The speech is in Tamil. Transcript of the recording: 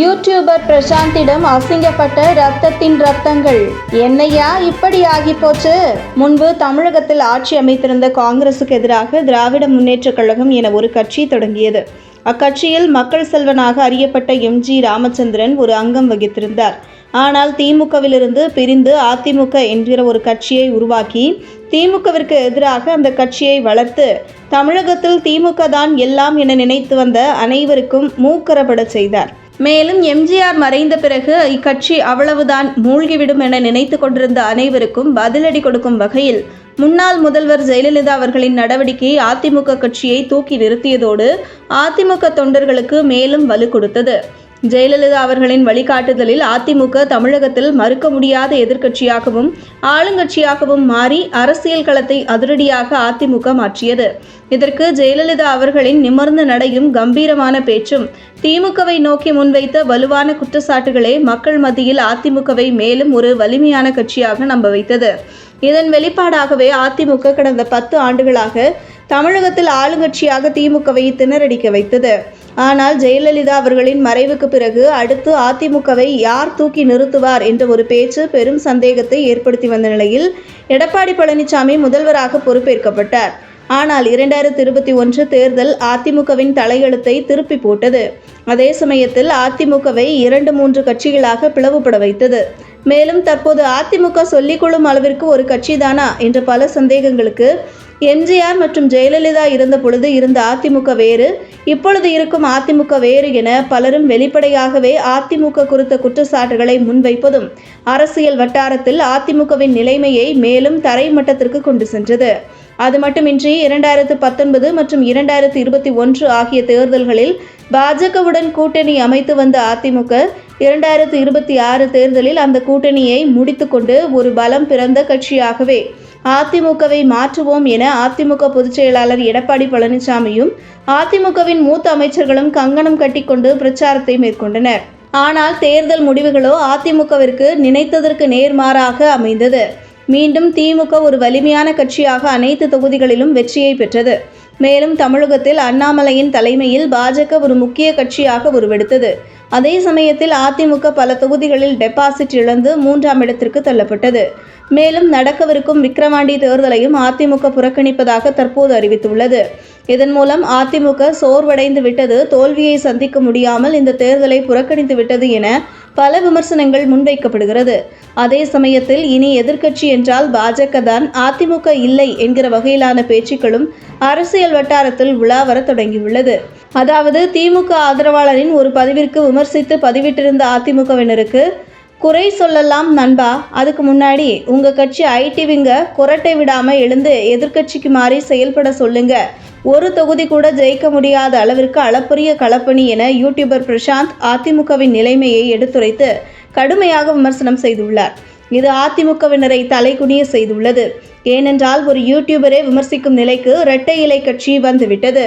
யூடியூபர் பிரசாந்திடம் அசிங்கப்பட்ட ரத்தத்தின் ரத்தங்கள். என்னையா இப்படி ஆகி போச்சு முன்பு தமிழகத்தில் ஆட்சி அமைத்திருந்த காங்கிரசுக்கு எதிராக திராவிட முன்னேற்றக் கழகம் என ஒரு கட்சி தொடங்கியது. அக்கட்சியில் மக்கள் செல்வனாக அறியப்பட்ட எம்ஜி ராமச்சந்திரன் ஒரு அங்கம் வகித்திருந்தார். ஆனால் திமுகவிலிருந்து பிரிந்து அதிமுக என்கிற ஒரு கட்சியை உருவாக்கி திமுகவிற்கு எதிராக அந்த கட்சியை வளர்த்து தமிழகத்தில் திமுக தான் எல்லாம் என நினைத்து வந்த அனைவருக்கும் மூக்கரப்படச் செய்தார். மேலும் எம்ஜிஆர் மறைந்த பிறகு இக்கட்சி அவ்வளவுதான் மூழ்கிவிடும் என நினைத்து கொண்டிருந்த அனைவருக்கும் பதிலடி கொடுக்கும் வகையில் முன்னாள் முதல்வர் ஜெயலலிதா அவர்களின் நடவடிக்கை அதிமுக கட்சியை தூக்கி நிறுத்தியதோடு அதிமுக தொண்டர்களுக்கு மேலும் வலு கொடுத்தது. ஜெயலலிதா அவர்களின் வழிகாட்டுதலில் அதிமுக தமிழகத்தில் மறுக்க முடியாத எதிர்க்கட்சியாகவும் ஆளுங்கட்சியாகவும் மாறி அரசியல் களத்தை அதிரடியாக அதிமுக மாற்றியது. இதற்கு ஜெயலலிதா அவர்களின் நிமர்ந்த நடையும் கம்பீரமான பேச்சும் திமுகவை நோக்கி முன்வைத்த வலுவான குற்றச்சாட்டுகளே மக்கள் மத்தியில் அதிமுகவை மேலும் ஒரு வலிமையான கட்சியாக நம்ப வைத்தது. இதன் வெளிப்பாடாகவே அதிமுக கடந்த பத்து ஆண்டுகளாக தமிழகத்தில் ஆளுங்கட்சியாக திமுகவை திணறடிக்க வைத்தது. ஆனால் ஜெயலலிதா அவர்களின் மறைவுக்கு பிறகு அடுத்து அதிமுகவை யார் தூக்கி நிறுத்துவார் என்ற ஒரு பேச்சு பெரும் சந்தேகத்தை ஏற்படுத்தி வந்த நிலையில் எடப்பாடி பழனிசாமி முதல்வராக பொறுப்பேற்கப்பட்டார். ஆனால் இரண்டாயிரத்தி இருபத்தி ஒன்று தேர்தல் அதிமுகவின் தலையெழுத்தை திருப்பி போட்டது. அதே சமயத்தில் அதிமுகவை இரண்டு மூன்று கட்சிகளாக பிளவுபட வைத்தது. மேலும் தற்போது அதிமுக சொல்லிக்கொள்ளும் அளவிற்கு ஒரு கட்சிதானா என்ற பல சந்தேகங்களுக்கு எம்ஜிஆர் மற்றும் ஜெயலலிதா இருந்த பொழுது இருந்த அதிமுக வேறு இப்பொழுது இருக்கும் அதிமுக வேறு என பலரும் வெளிப்படையாகவே அதிமுக குறித்த குற்றச்சாட்டுகளை முன்வைப்பதும் அரசியல் வட்டாரத்தில் அதிமுகவின் நிலைமையை மேலும் தரைமட்டத்திற்கு கொண்டு சென்றது. அது மட்டுமின்றி இரண்டாயிரத்து பத்தொன்பது மற்றும் இரண்டாயிரத்து இருபத்தி ஒன்று ஆகிய தேர்தல்களில் பாஜகவுடன் கூட்டணி அமைத்து வந்த அதிமுக இரண்டாயிரத்து இருபத்தி ஆறு தேர்தலில் அந்த கூட்டணியை முடித்துக்கொண்டு ஒரு பலம் பிறந்த கட்சியாகவே அதிமுகவை மாற்றுவோம் என அதிமுக பொதுச் செயலாளர் எடப்பாடி பழனிசாமியும் அதிமுகவின் மூத்த அமைச்சர்களும் கங்கணம் கட்டிக்கொண்டு பிரச்சாரத்தை மேற்கொண்டனர். ஆனால் தேர்தல் முடிவுகளோ அதிமுகவிற்கு நினைத்ததற்கு நேர்மாறாக அமைந்தது. மீண்டும் திமுக ஒரு வலிமையான கட்சியாக அனைத்து தொகுதிகளிலும் வெற்றியை பெற்றது. மேலும் தமிழகத்தில் அண்ணாமலையின் தலைமையில் பாஜக ஒரு முக்கிய கட்சியாக உருவெடுத்தது. அதே சமயத்தில் அதிமுக பல தொகுதிகளில் டெபாசிட் இழந்து மூன்றாம் இடத்திற்கு தள்ளப்பட்டது. மேலும் நடக்கவிருக்கும் விக்கிரவாண்டி தேர்தலையும் அதிமுக புறக்கணிப்பதாக தற்போது அறிவித்துள்ளது. இதன் மூலம் அதிமுக சோர்வடைந்து விட்டது தோல்வியை சந்திக்க முடியாமல் இந்த தேர்தலை புறக்கணித்து விட்டது என பல விமர்சனங்கள் முன்வைக்கப்படுகிறது. அதே சமயத்தில் இனி எதிர்க்கட்சி என்றால் பாஜக தான் அதிமுக இல்லை என்கிற வகையிலான பேச்சுக்களும் அரசியல் வட்டாரத்தில் உலா வர தொடங்கியுள்ளது. அதாவது திமுக ஆதரவாளரின் ஒரு பதிவிற்கு விமர்சித்து பதிவிட்டிருந்த அதிமுகவினருக்கு குறை சொல்லலாம் நண்பா. அதுக்கு முன்னாடி உங்கள் கட்சி ஐடிவிங்க குரட்டை விடாமல் எழுந்து எதிர்க்கட்சிக்கு மாறி செயல்பட சொல்லுங்க. ஒரு தொகுதி கூட ஜெயிக்க முடியாத அளவிற்கு அளப்பரிய களப்பணி என யூடியூபர் பிரசாந்த் அதிமுகவின் நிலைமையை எடுத்துரைத்து கடுமையாக விமர்சனம் செய்துள்ளார். இது அதிமுகவினரை தலைகுனிய செய்துள்ளது. ஏனென்றால் ஒரு யூடியூபரே விமர்சிக்கும் நிலைக்கு இரட்டை இலை கட்சி வந்துவிட்டது.